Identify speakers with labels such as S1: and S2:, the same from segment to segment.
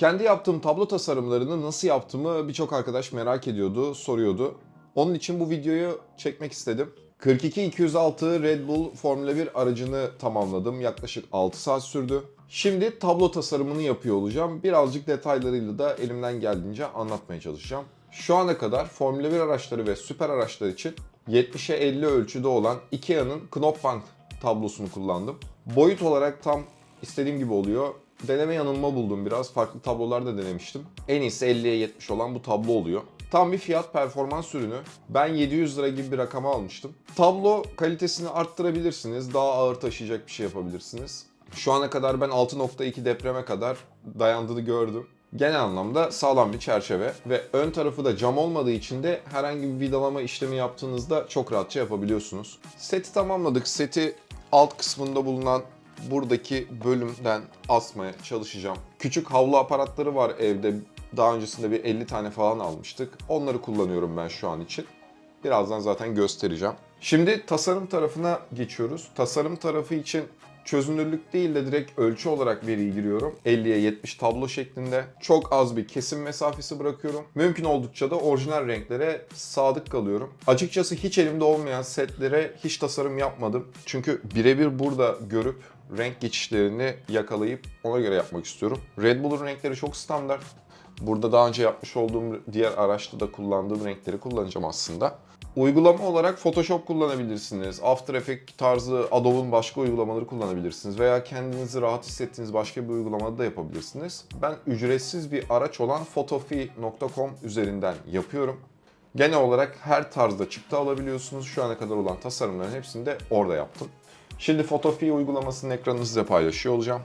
S1: Kendi yaptığım tablo tasarımlarını nasıl yaptığımı birçok arkadaş merak ediyordu, soruyordu. Onun için bu videoyu çekmek istedim. 42-206 Red Bull Formula 1 aracını tamamladım. Yaklaşık 6 saat sürdü. Şimdi tablo tasarımını yapıyor olacağım. Birazcık detaylarıyla da elimden geldiğince anlatmaya çalışacağım. Şu ana kadar Formula 1 araçları ve süper araçlar için 70'e 50 ölçüde olan Ikea'nın Knopfbank tablosunu kullandım. Boyut olarak tam istediğim gibi oluyor. Deneme yanılma buldum biraz. Farklı tablolar da denemiştim. En iyisi 50'ye 70 olan bu tablo oluyor. Tam bir fiyat performans ürünü. Ben 700 lira gibi bir rakama almıştım. Tablo kalitesini arttırabilirsiniz. Daha ağır taşıyacak bir şey yapabilirsiniz. Şu ana kadar ben 6.2 depreme kadar dayandığını gördüm. Genel anlamda sağlam bir çerçeve ve ön tarafı da cam olmadığı için de herhangi bir vidalama işlemi yaptığınızda çok rahatça yapabiliyorsunuz. Seti tamamladık. Seti alt kısmında bulunan buradaki bölümden asmaya çalışacağım. Küçük havlu aparatları var evde. Daha öncesinde bir 50 tane falan almıştık. Onları kullanıyorum ben şu an için. Birazdan zaten göstereceğim. Şimdi tasarım tarafına geçiyoruz. Tasarım tarafı için çözünürlük değil de direkt ölçü olarak veriyi giriyorum. 50'ye 70 tablo şeklinde. Çok az bir kesim mesafesi bırakıyorum. Mümkün oldukça da orijinal renklere sadık kalıyorum. Açıkçası hiç elimde olmayan setlere hiç tasarım yapmadım. Çünkü birebir burada görüp renk geçişlerini yakalayıp ona göre yapmak istiyorum. Red Bull'un renkleri çok standart. Burada daha önce yapmış olduğum diğer araçta da kullandığım renkleri kullanacağım aslında. Uygulama olarak Photoshop kullanabilirsiniz. After Effects tarzı Adobe'un başka uygulamaları kullanabilirsiniz. Veya kendinizi rahat hissettiğiniz başka bir uygulamada da yapabilirsiniz. Ben ücretsiz bir araç olan photofi.com üzerinden yapıyorum. Genel olarak her tarzda çıktı alabiliyorsunuz. Şu ana kadar olan tasarımların hepsini de orada yaptım. Şimdi Photofi uygulamasının ekranını size paylaşıyor olacağım.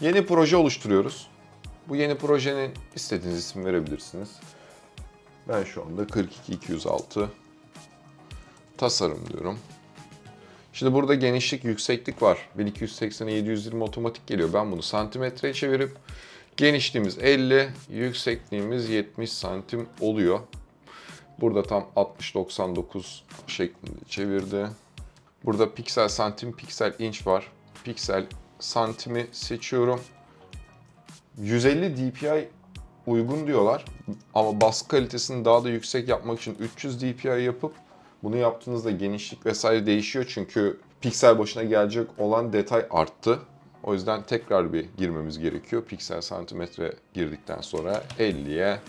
S1: Yeni proje oluşturuyoruz. Bu yeni projenin istediğiniz isim verebilirsiniz. Ben şu anda 42206 tasarım diyorum. Şimdi burada genişlik, yükseklik var. 1280'e 720 otomatik geliyor. Ben bunu santimetreye çevirip genişliğimiz 50, yüksekliğimiz 70 santim oluyor. Burada tam 60-99 şeklinde çevirdi. Burada piksel, santim, piksel, inç var. Piksel, santimi seçiyorum. 150 dpi uygun diyorlar. Ama baskı kalitesini daha da yüksek yapmak için 300 dpi yapıp bunu yaptığınızda genişlik vesaire değişiyor çünkü piksel başına gelecek olan detay arttı. O yüzden tekrar bir girmemiz gerekiyor. Piksel santimetre girdikten sonra 50'ye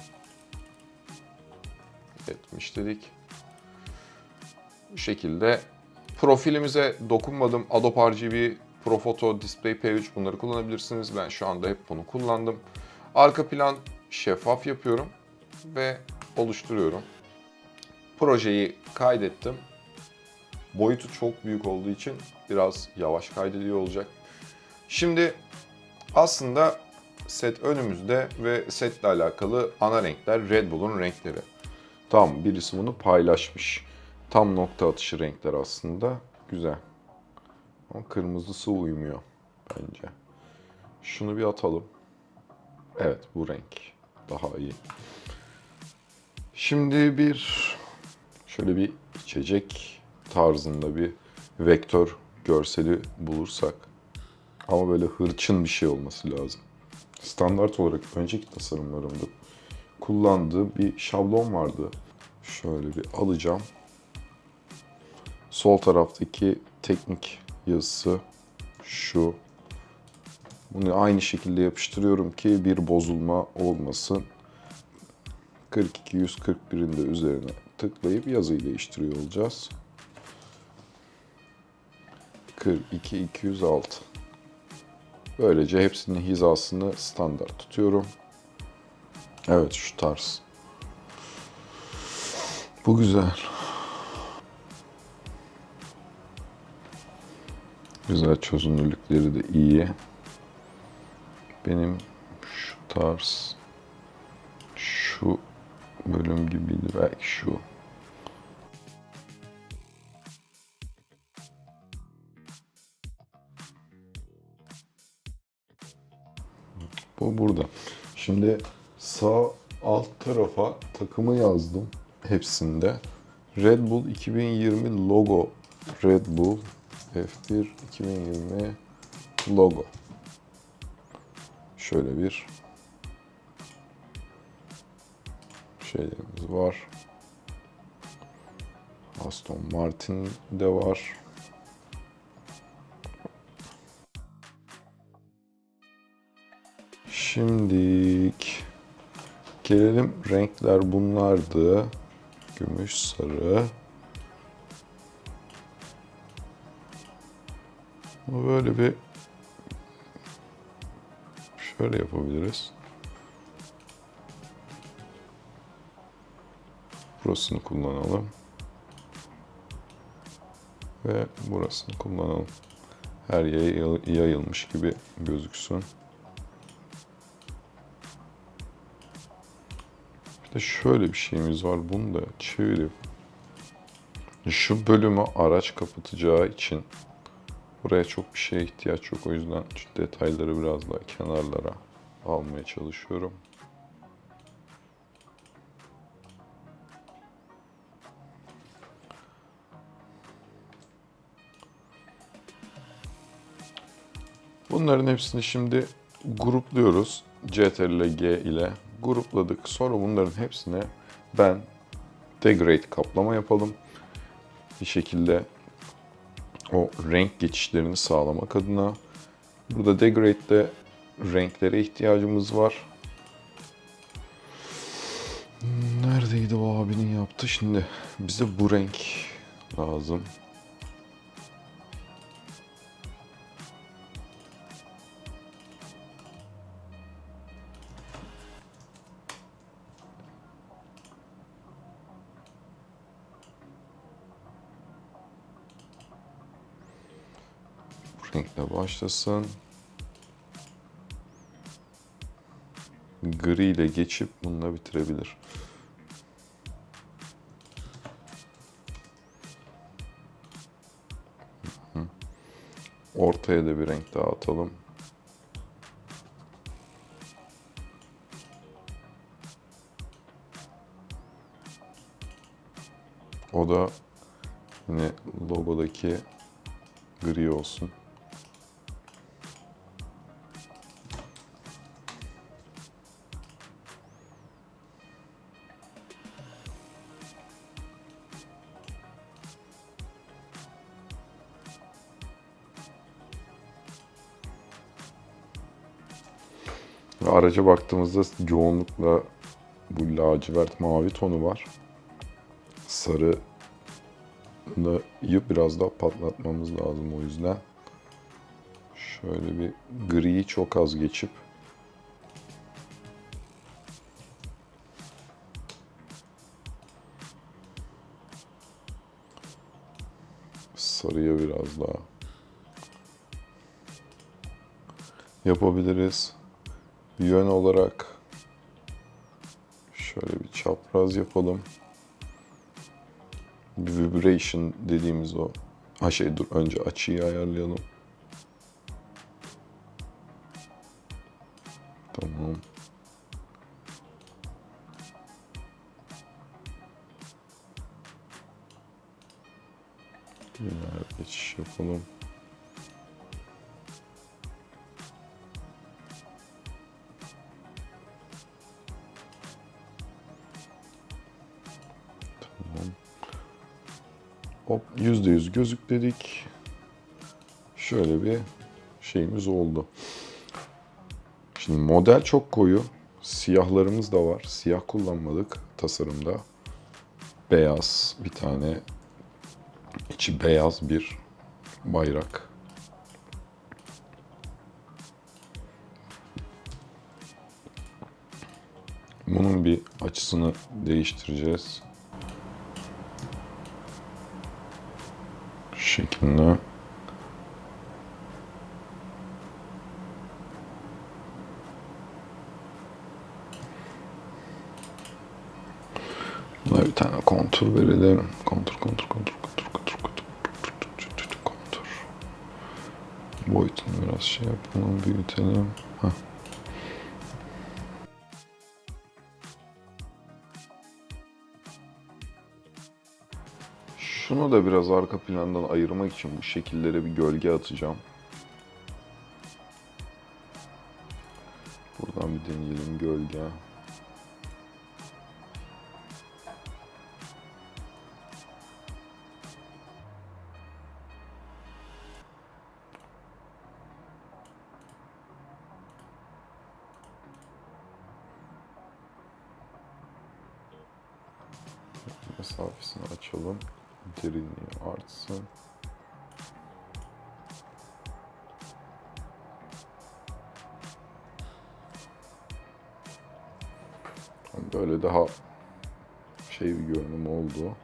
S1: 70 dedik. Bu şekilde profilimize dokunmadım. Adobe RGB, Profoto, Display P3 bunları kullanabilirsiniz. Ben şu anda hep bunu kullandım. Arka plan şeffaf yapıyorum ve oluşturuyorum. Projeyi kaydettim. Boyutu çok büyük olduğu için biraz yavaş kaydediyor olacak. Şimdi aslında set önümüzde ve setle alakalı ana renkler Red Bull'un renkleri. Tam birisi bunu paylaşmış. Tam nokta atışı renkler aslında. Güzel. Ama kırmızısı uymuyor bence. Şunu bir atalım. Evet bu renk daha iyi. Şimdi bir şöyle bir içecek tarzında bir vektör görseli bulursak ama böyle hırçın bir şey olması lazım. Standart olarak önceki tasarımlarımda kullandığım bir şablon vardı. Şöyle bir alacağım. Sol taraftaki teknik yazısı şu. Bunu aynı şekilde yapıştırıyorum ki bir bozulma olmasın. 42-141'in de üzerine tıklayıp yazıyı değiştiriyor olacağız. 42-206. Böylece hepsinin hizasını standart tutuyorum. Evet şu tarz. Bu güzel. Güzel çözünürlükleri de iyi. Benim şu tarz şu bölüm gibiydi belki şu. Bu burada. Şimdi sağ alt tarafa takımı yazdım hepsinde. Red Bull 2020 logo. Red Bull F1 2020 logo. Şöyle bir
S2: şeylerimiz var. Aston Martin de var. Şimdik gelelim renkler bunlardı. Gümüş, sarı, Ama böyle bir şöyle yapabiliriz. Burasını kullanalım. Ve burasını kullanalım. Her yere yay- yayılmış gibi gözüksün. Bir de şöyle bir şeyimiz var. Bunu da çevirip şu bölümü araç kapatacağı için buraya çok bir şeye ihtiyaç yok. O yüzden detayları biraz daha kenarlara almaya çalışıyorum. Bunların hepsini şimdi grupluyoruz. CTRL G ile grupladık. Sonra bunların hepsine ben degrade kaplama yapalım. Bir şekilde o renk geçişlerini sağlamak adına. Burada degrade'de renklere ihtiyacımız var. Neredeydi o abinin yaptı şimdi? Bize bu renk lazım. Renkle başlasın. Gri ile geçip bununla bitirebilir. Ortaya da bir renk daha atalım. O da yine logodaki gri olsun. Araca baktığımızda yoğunlukla bu lacivert mavi tonu var. Sarı biraz daha patlatmamız lazım o yüzden. Şöyle bir griyi çok az geçip sarıya biraz daha yapabiliriz. Yön olarak şöyle bir çapraz yapalım. Bir vibration dediğimiz o. Ha şey dur önce açıyı ayarlayalım. Tamam. Yine geçiş yapalım. %100 gözük dedik. Şöyle bir şeyimiz oldu. Şimdi model çok koyu. Siyahlarımız da var. Siyah kullanmadık tasarımda. Beyaz bir tane içi beyaz bir bayrak. Bunun bir açısını değiştireceğiz. Şekilde. Buna bir tane kontur verelim. Kontur, kontur, kontur, kontur, kontur, kontur, kontur, kontur. Boyutunu biraz şey yapalım, büyütelim. Heh. Şunu da biraz arka plandan ayırmak için bu şekillere bir gölge atacağım. Buradan bir deneyelim gölge. Şey bir görünüm oldu.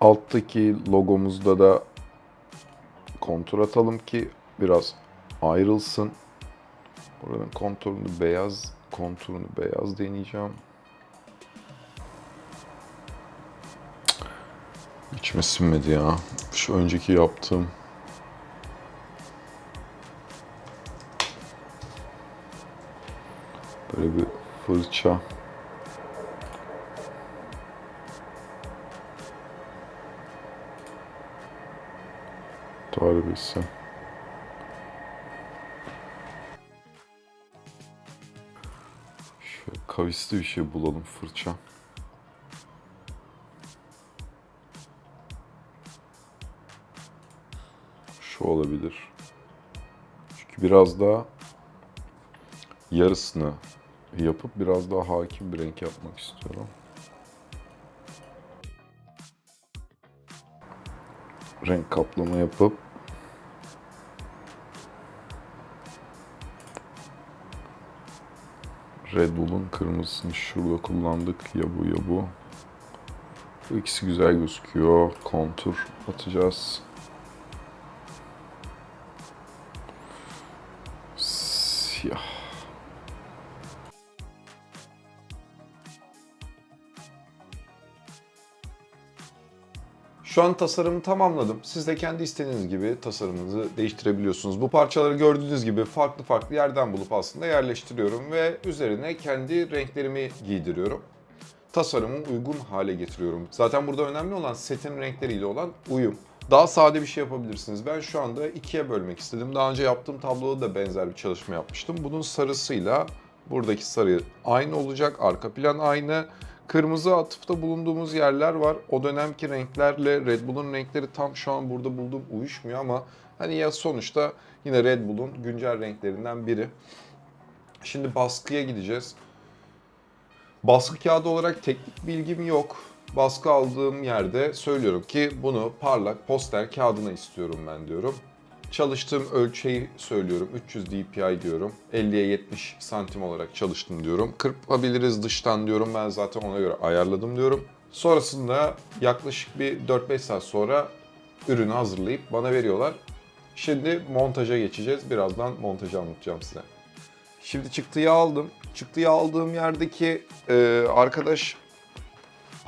S2: Alttaki logomuzda da kontur atalım ki biraz ayrılsın. Buranın konturunu beyaz, konturunu beyaz deneyeceğim. İçime sinmedi ya. Şu önceki yaptığım. Fırça. darbesi. Şöyle kavisli bir şey bulalım fırça. Şu olabilir. Çünkü biraz daha yarısını yapıp biraz daha hakim bir renk yapmak istiyorum. renk kaplama yapıp Red Bull'un kırmızısını şurada kullandık. Ya bu ya bu. Bu ikisi güzel gözüküyor. Kontur atacağız.
S1: Şu an tasarımı tamamladım. Siz de kendi istediğiniz gibi tasarımınızı değiştirebiliyorsunuz. Bu parçaları gördüğünüz gibi farklı farklı yerden bulup aslında yerleştiriyorum ve üzerine kendi renklerimi giydiriyorum. Tasarımı uygun hale getiriyorum. Zaten burada önemli olan setin renkleriyle olan uyum. Daha sade bir şey yapabilirsiniz. Ben şu anda ikiye bölmek istedim. Daha önce yaptığım tabloda da benzer bir çalışma yapmıştım. Bunun sarısıyla buradaki sarı aynı olacak. Arka plan aynı. Kırmızı atıfta bulunduğumuz yerler var. O dönemki renklerle Red Bull'un renkleri tam şu an burada bulduğum uyuşmuyor ama hani ya sonuçta yine Red Bull'un güncel renklerinden biri. Şimdi baskıya gideceğiz. Baskı kağıdı olarak teknik bilgim yok. Baskı aldığım yerde söylüyorum ki bunu parlak poster kağıdına istiyorum ben diyorum. Çalıştığım ölçeği söylüyorum. 300 dpi diyorum. 50'ye 70 santim olarak çalıştım diyorum. Kırpabiliriz dıştan diyorum. Ben zaten ona göre ayarladım diyorum. Sonrasında yaklaşık bir 4-5 saat sonra ürünü hazırlayıp bana veriyorlar. Şimdi montaja geçeceğiz. Birazdan montajı anlatacağım size. Şimdi çıktıyı aldım. Çıktıyı aldığım yerdeki e, arkadaş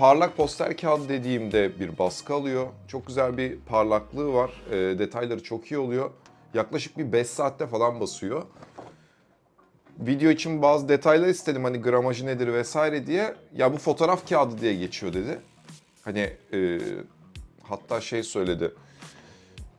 S1: parlak poster kağıdı dediğimde bir baskı alıyor. Çok güzel bir parlaklığı var. E, detayları çok iyi oluyor. Yaklaşık bir 5 saatte falan basıyor. Video için bazı detaylar istedim hani gramajı nedir vesaire diye. Ya bu fotoğraf kağıdı diye geçiyor dedi. Hani e, hatta şey söyledi.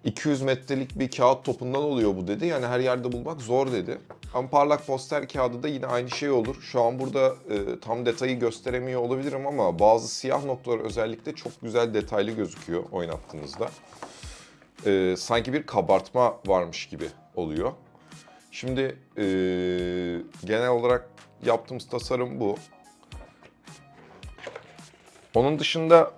S1: 200 metrelik bir kağıt topundan oluyor bu dedi. Yani her yerde bulmak zor dedi. Ama parlak poster kağıdı da yine aynı şey olur. Şu an burada e, tam detayı gösteremiyor olabilirim ama bazı siyah noktalar özellikle çok güzel detaylı gözüküyor oynattığınızda. E, sanki bir kabartma varmış gibi oluyor. Şimdi e, genel olarak yaptığımız tasarım bu. Onun dışında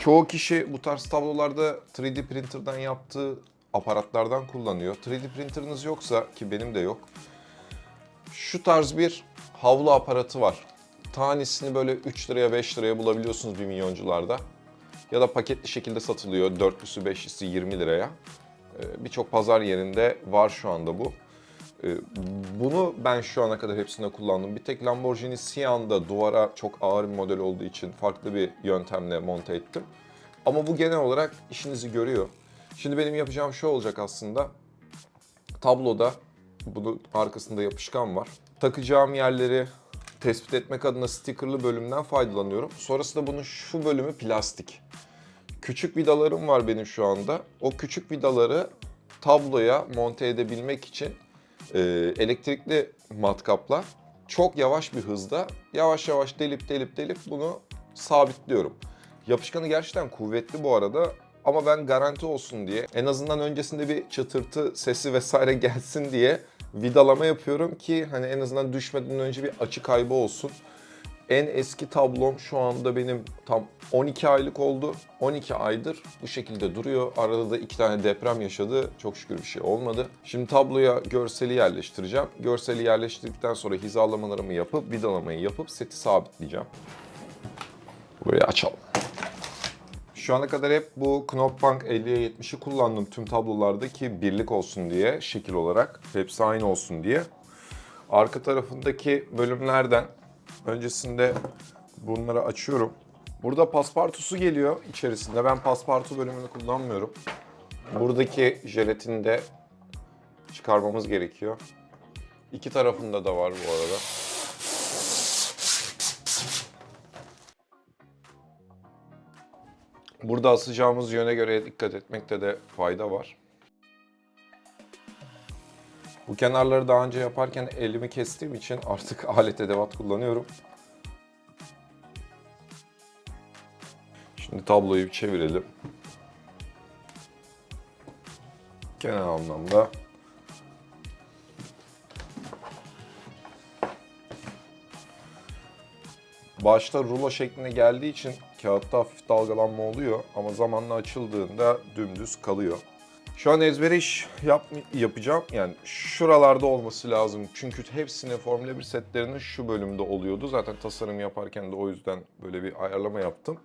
S1: Çoğu kişi bu tarz tablolarda 3D printer'dan yaptığı aparatlardan kullanıyor. 3D printer'ınız yoksa ki benim de yok. Şu tarz bir havlu aparatı var. Tanesini böyle 3 liraya 5 liraya bulabiliyorsunuz bir milyoncularda. Ya da paketli şekilde satılıyor. Dörtlüsü, beşlisi 20 liraya. Ee, Birçok pazar yerinde var şu anda bu. Ee, Bunu ben şu ana kadar hepsinde kullandım. Bir tek Lamborghini Sian'da duvara çok ağır bir model olduğu için farklı bir yöntemle monte ettim. Ama bu genel olarak işinizi görüyor. Şimdi benim yapacağım şu olacak aslında. Tabloda bunun arkasında yapışkan var. Takacağım yerleri tespit etmek adına stickerlı bölümden faydalanıyorum. Sonrasında bunun şu bölümü plastik. Küçük vidalarım var benim şu anda. O küçük vidaları tabloya monte edebilmek için e, elektrikli matkapla çok yavaş bir hızda yavaş yavaş delip delip delip bunu sabitliyorum. Yapışkanı gerçekten kuvvetli bu arada. Ama ben garanti olsun diye en azından öncesinde bir çıtırtı sesi vesaire gelsin diye vidalama yapıyorum ki hani en azından düşmeden önce bir açı kaybı olsun. En eski tablom şu anda benim tam 12 aylık oldu. 12 aydır bu şekilde duruyor. Arada da iki tane deprem yaşadı. Çok şükür bir şey olmadı. Şimdi tabloya görseli yerleştireceğim. Görseli yerleştirdikten sonra hizalamalarımı yapıp vidalamayı yapıp seti sabitleyeceğim. Burayı açalım. Şu ana kadar hep bu Knopbank 50'ye 70'i kullandım tüm tablolarda ki birlik olsun diye şekil olarak. Hepsi aynı olsun diye. Arka tarafındaki bölümlerden öncesinde bunları açıyorum. Burada paspartusu geliyor içerisinde. Ben paspartu bölümünü kullanmıyorum. Buradaki jelatini de çıkarmamız gerekiyor. İki tarafında da var bu arada. Burada asacağımız yöne göre dikkat etmekte de fayda var. Bu kenarları daha önce yaparken elimi kestiğim için artık alet edevat kullanıyorum. Şimdi tabloyu bir çevirelim. Genel anlamda Başta rulo şekline geldiği için kağıtta hafif dalgalanma oluyor ama zamanla açıldığında dümdüz kalıyor. Şu an ezbere iş yap, yapacağım. Yani şuralarda olması lazım. Çünkü hepsine Formula 1 setlerinin şu bölümde oluyordu. Zaten tasarım yaparken de o yüzden böyle bir ayarlama yaptım.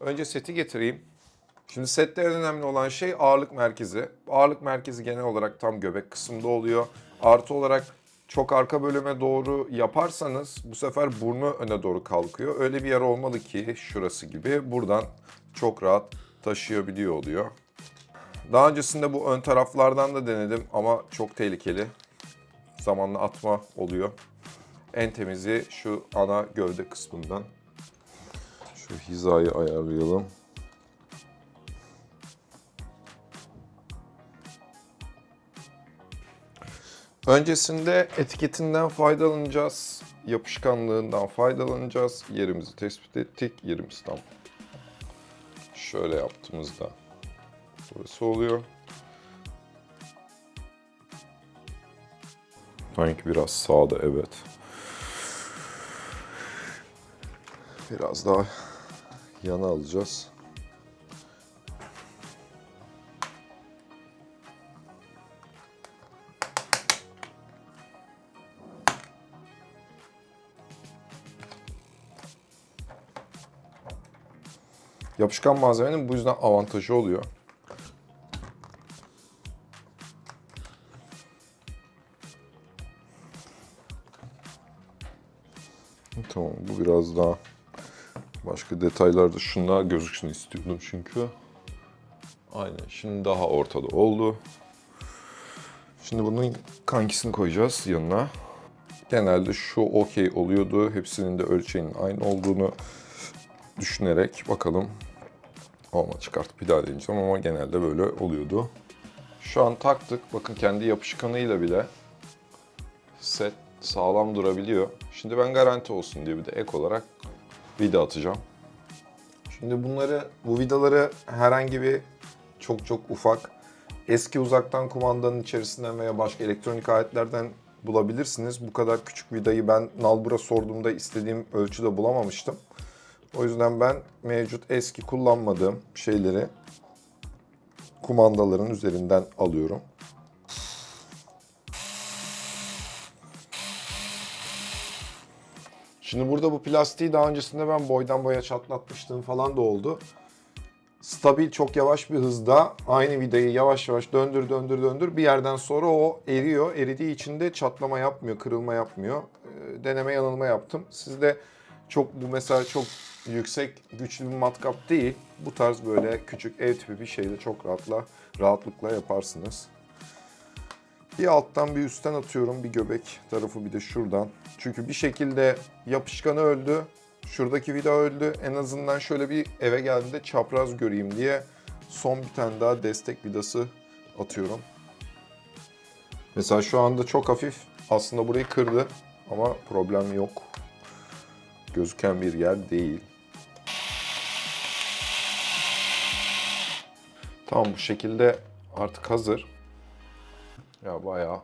S1: Önce seti getireyim. Şimdi sette en önemli olan şey ağırlık merkezi. Ağırlık merkezi genel olarak tam göbek kısmında oluyor. Artı olarak çok arka bölüme doğru yaparsanız bu sefer burnu öne doğru kalkıyor. Öyle bir yer olmalı ki şurası gibi buradan çok rahat taşıyabiliyor oluyor. Daha öncesinde bu ön taraflardan da denedim ama çok tehlikeli. Zamanla atma oluyor. En temizi şu ana gövde kısmından. Şu hizayı ayarlayalım. Öncesinde etiketinden faydalanacağız. Yapışkanlığından faydalanacağız. Yerimizi tespit ettik. Yerimiz tam. Şöyle yaptığımızda burası oluyor. Sanki biraz sağda evet. Biraz daha yana alacağız. Yapışkan malzemenin bu yüzden avantajı oluyor. Biraz daha başka detaylarda şunlar gözüksün istiyordum çünkü. Aynen şimdi daha ortada oldu. Şimdi bunun kankisini koyacağız yanına. Genelde şu okey oluyordu. Hepsinin de ölçeğinin aynı olduğunu düşünerek bakalım. Olma çıkartıp bir daha deneyeceğim ama genelde böyle oluyordu. Şu an taktık. Bakın kendi yapışkanıyla bile set sağlam durabiliyor. Şimdi ben garanti olsun diye bir de ek olarak vida atacağım. Şimdi bunları, bu vidaları herhangi bir çok çok ufak eski uzaktan kumandanın içerisinden veya başka elektronik aletlerden bulabilirsiniz. Bu kadar küçük vidayı ben nalbura sorduğumda istediğim ölçüde bulamamıştım. O yüzden ben mevcut eski kullanmadığım şeyleri kumandaların üzerinden alıyorum. Şimdi burada bu plastiği daha öncesinde ben boydan boya çatlatmıştım falan da oldu. Stabil çok yavaş bir hızda aynı vidayı yavaş yavaş döndür döndür döndür bir yerden sonra o eriyor. Eridiği için de çatlama yapmıyor, kırılma yapmıyor. Ee, Deneme yanılma yaptım. Sizde çok bu mesela çok yüksek güçlü bir matkap değil. Bu tarz böyle küçük ev tipi bir şeyde çok rahatla rahatlıkla yaparsınız. Bir alttan bir üstten atıyorum bir göbek tarafı bir de şuradan. Çünkü bir şekilde yapışkanı öldü. Şuradaki vida öldü. En azından şöyle bir eve geldiğinde çapraz göreyim diye son bir tane daha destek vidası atıyorum. Mesela şu anda çok hafif aslında burayı kırdı ama problem yok. Gözüken bir yer değil.
S2: Tamam bu şekilde artık hazır.
S1: Ya bayağı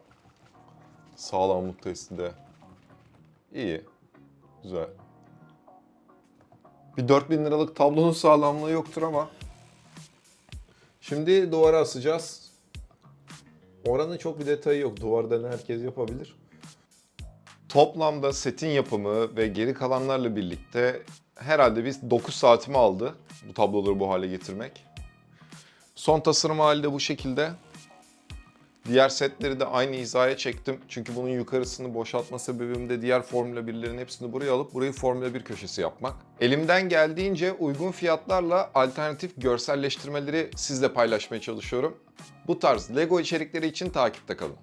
S1: sağlamlık testi de iyi. Güzel. Bir 4000 liralık tablonun sağlamlığı yoktur ama şimdi duvara asacağız. Oranın çok bir detayı yok. Duvardan herkes yapabilir. Toplamda setin yapımı ve geri kalanlarla birlikte herhalde biz 9 saatimi aldı bu tabloları bu hale getirmek. Son tasarım hali de bu şekilde. Diğer setleri de aynı hizaya çektim. Çünkü bunun yukarısını boşaltma sebebim de diğer Formula 1'lerin hepsini buraya alıp burayı Formula 1 köşesi yapmak. Elimden geldiğince uygun fiyatlarla alternatif görselleştirmeleri sizle paylaşmaya çalışıyorum. Bu tarz Lego içerikleri için takipte kalın.